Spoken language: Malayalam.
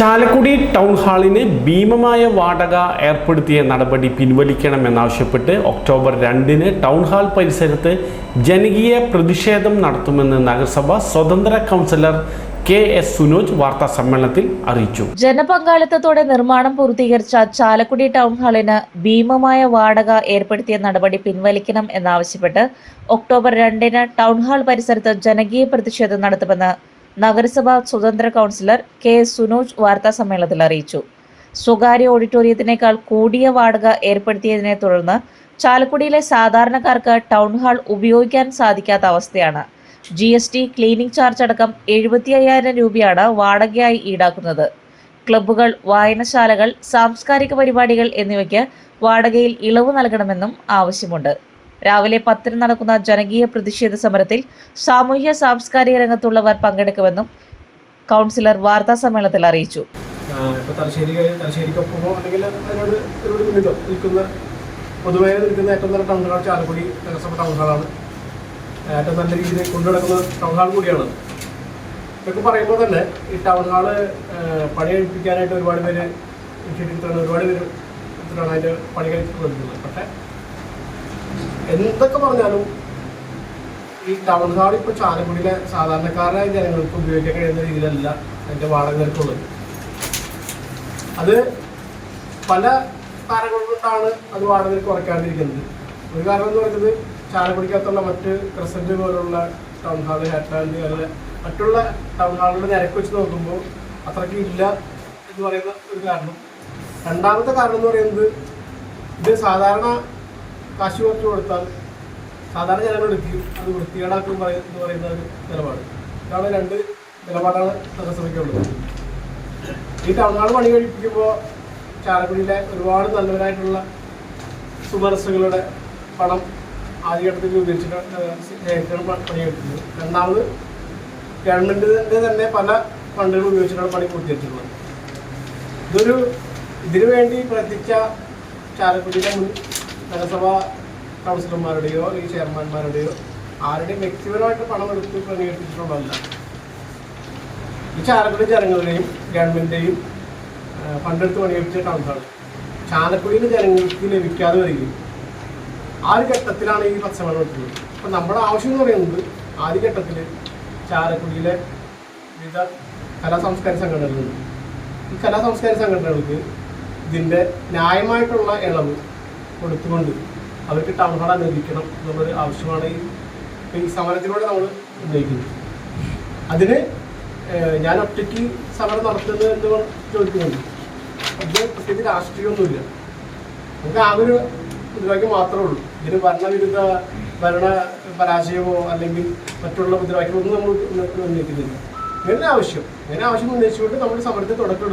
ചാലക്കുടി ടൗൺ ഹാളിന് ഭീമമായ വാടക ഏർപ്പെടുത്തിയ നടപടി പിൻവലിക്കണമെന്നാവശ്യപ്പെട്ട് ഒക്ടോബർ രണ്ടിന് ടൗൺ ഹാൾ പരിസരത്ത് ജനകീയ പ്രതിഷേധം നടത്തുമെന്ന് നഗരസഭ സ്വതന്ത്ര കൗൺസിലർ കെ എസ് സുനോജ് വാർത്താ സമ്മേളനത്തിൽ അറിയിച്ചു. ജനപങ്കാളിത്തത്തോടെ നിർമ്മാണം പൂർത്തീകരിച്ച ചാലക്കുടി ടൗൺ ഹാളിന് ഭീമമായ വാടക ഏർപ്പെടുത്തിയ നടപടി പിൻവലിക്കണം എന്നാവശ്യപ്പെട്ട് ഒക്ടോബർ രണ്ടിന് ടൗൺ ഹാൾ പരിസരത്ത് ജനകീയ പ്രതിഷേധം നടത്തുമെന്ന് നഗരസഭാ സ്വതന്ത്ര കൗൺസിലർ കെ സുനോജ് വാർത്താ സമ്മേളനത്തിൽ അറിയിച്ചു. സ്വകാര്യ ഓഡിറ്റോറിയത്തിനേക്കാൾ കൂടിയ വാടക ഏർപ്പെടുത്തിയതിനെ തുടർന്ന് ചാലക്കുടിയിലെ സാധാരണക്കാർക്ക് ടൗൺ ഹാൾ ഉപയോഗിക്കാൻ സാധിക്കാത്ത അവസ്ഥയാണ്. G S T cleaning charge അടക്കം എഴുപത്തി അയ്യായിരം രൂപയാണ് വാടകയായി ഈടാക്കുന്നത്. ക്ലബ്ബുകൾ വായനശാലകൾ സാംസ്കാരിക പരിപാടികൾ എന്നിവയ്ക്ക് വാടകയിൽ ഇളവ് നൽകണമെന്നും ആവശ്യമുണ്ട്. രാവിലെ പത്തിന് നടക്കുന്ന ജനകീയ പ്രതിഷേധ സമരത്തിൽ സാമൂഹ്യ സാംസ്കാരിക രംഗത്തുള്ളവർ പങ്കെടുക്കുമെന്നും കൗൺസിലർ വാർത്താ സമ്മേളനത്തിൽ അറിയിച്ചു. പൊതുവേ നിൽക്കുന്ന ഏറ്റവും നല്ല ടൗൺ ഹാൾ ചാലക്കുടി നഗരസഭ ടൗൺ ഹാളാണ് ഏറ്റവും നല്ല രീതിയിൽ കൊണ്ടുനടക്കുന്ന ടൗൺ ഹാൾ കൂടിയാണ്. ഇതൊക്കെ പറയുമ്പോൾ തന്നെ ഈ ടൗൺ ഹാൾ പണി കഴിപ്പിക്കാനായിട്ട് ഒരുപാട് പേര് ഇൻഷുറൻസ് ഒരുപാട് പേര് അതിന്റെ പണി കഴിച്ചിട്ട് കൊടുക്കുന്നത് പക്ഷേ എന്തൊക്കെ പറഞ്ഞാലും ഈ ടൗൺ ഹാൾ ചാലക്കുടിയിലെ സാധാരണക്കാരായ ജനങ്ങൾക്ക് ഉപയോഗിക്കാൻ കഴിയുന്ന രീതിയിലല്ല അതിന്റെ വാടക നിരക്കുള്ളത് അത് പല കാരണങ്ങൾ കൊണ്ടാണ് അത് വാടക നിരക്ക് കുറയ്ക്കാണ്ടിരിക്കുന്നത്. ഒരു കാരണം എന്ന് പറയുന്നത് ചാലക്കുടിക്കകത്തുള്ള മറ്റ് ക്രസന്റ് പോലുള്ള ടൗൺ ഹാൾ ഹാറ്റാൻഡ് അങ്ങനെ മറ്റുള്ള ടൗൺ നിരക്ക് വെച്ച് നോക്കുമ്പോൾ അത്രയ്ക്ക് ഇല്ല എന്ന് പറയുന്ന ഒരു കാരണം. രണ്ടാമത്തെ കാരണം എന്ന് പറയുന്നത് ഇത് സാധാരണ കാശ് കുറച്ച് കൊടുത്താൽ സാധാരണ ജനങ്ങൾ എടുക്കുകയും അത് വൃത്തികേടാക്കും എന്ന് പറയുന്ന ഒരു നിലപാട്. ഇതാണ് രണ്ട് നിലപാടാണ് നഗരസഭയ്ക്കുള്ളത് ഈ തമിഴ്നാട് പണി കഴിപ്പിക്കുമ്പോൾ ചാലക്കുടിയിലെ ഒരുപാട് നല്ലവരായിട്ടുള്ള സുമനസ്സുകളുടെ പണം ആദ്യഘട്ടത്തിൽ ഉപയോഗിച്ചിട്ടാണ് പണി കഴിപ്പിക്കുന്നത്. രണ്ടാമത് ഗവൺമെന്റിന്റെ തന്നെ പല ഫണ്ടുകൾ ഉപയോഗിച്ചിട്ടാണ് പണി പൂർത്തീകരിച്ചിട്ടുള്ളത്. ഇതൊരു ഇതിനു വേണ്ടി പ്രവർത്തിച്ച ചാലക്കുടിയിലെ മുൻ നഗരസഭാ കൗൺസിലർമാരുടെയോ അല്ലെങ്കിൽ ചെയർമാൻമാരുടെയോ ആരുടെയും വ്യക്തിപരമായിട്ട് പണം എടുത്ത് ക്രമീകരിച്ചിട്ടുള്ളതല്ല ഈ ചാലക്കുടി ജനങ്ങളുടെയും ഗവൺമെന്റിന്റെയും പണ്ടെടുത്ത് പണിയെടുത്ത ടൗൺസാണ്. ചാലക്കുടിയിലെ ജനങ്ങൾക്ക് ലഭിക്കാതെ വരികയും ആ ഒരു ഘട്ടത്തിലാണ് ഈ പച്ചമണം എടുക്കുന്നത് അപ്പം നമ്മുടെ ആവശ്യം എന്ന് പറയുന്നത് ആദ്യഘട്ടത്തിൽ ചാലക്കുടിയിലെ വിവിധ കലാ സാംസ്കാരിക സംഘടനകളുണ്ട്. ഈ കലാ സാംസ്കാരിക സംഘടനകൾക്ക് ഇതിന്റെ ന്യായമായിട്ടുള്ള ഇളവ് കൊടുത്തുകൊണ്ട് അവർക്ക് ടൗൺ ഹാൾ അനുവദിക്കണം എന്നുള്ളൊരു ആവശ്യമാണ് ഈ സമരത്തിലൂടെ നമ്മൾ ഉന്നയിക്കുന്നത്. അതിന് ഞാൻ ഒറ്റയ്ക്ക് സമരം നടത്തുന്നത് എന്ന് ചോദിക്കുന്നുണ്ട്. അത് പ്രത്യേകിച്ച് രാഷ്ട്രീയമൊന്നുമില്ല. നമുക്ക് ആ ഒരു മുദ്രാവാക്യം മാത്രമേ ഉള്ളൂ. ഇതിന് ഭരണവിരുദ്ധ ഭരണ പരാജയമോ അല്ലെങ്കിൽ മറ്റുള്ള മുദ്രാവാക്യമൊന്നും നമ്മൾ ഉന്ന- ഉന്നയിക്കുന്നില്ല. ഇങ്ങനെ ആവശ്യം. ഇങ്ങനെ ആവശ്യം ഉന്നയിച്ചുകൊണ്ട് നമ്മൾ സമരത്തിൽ തുടക്കം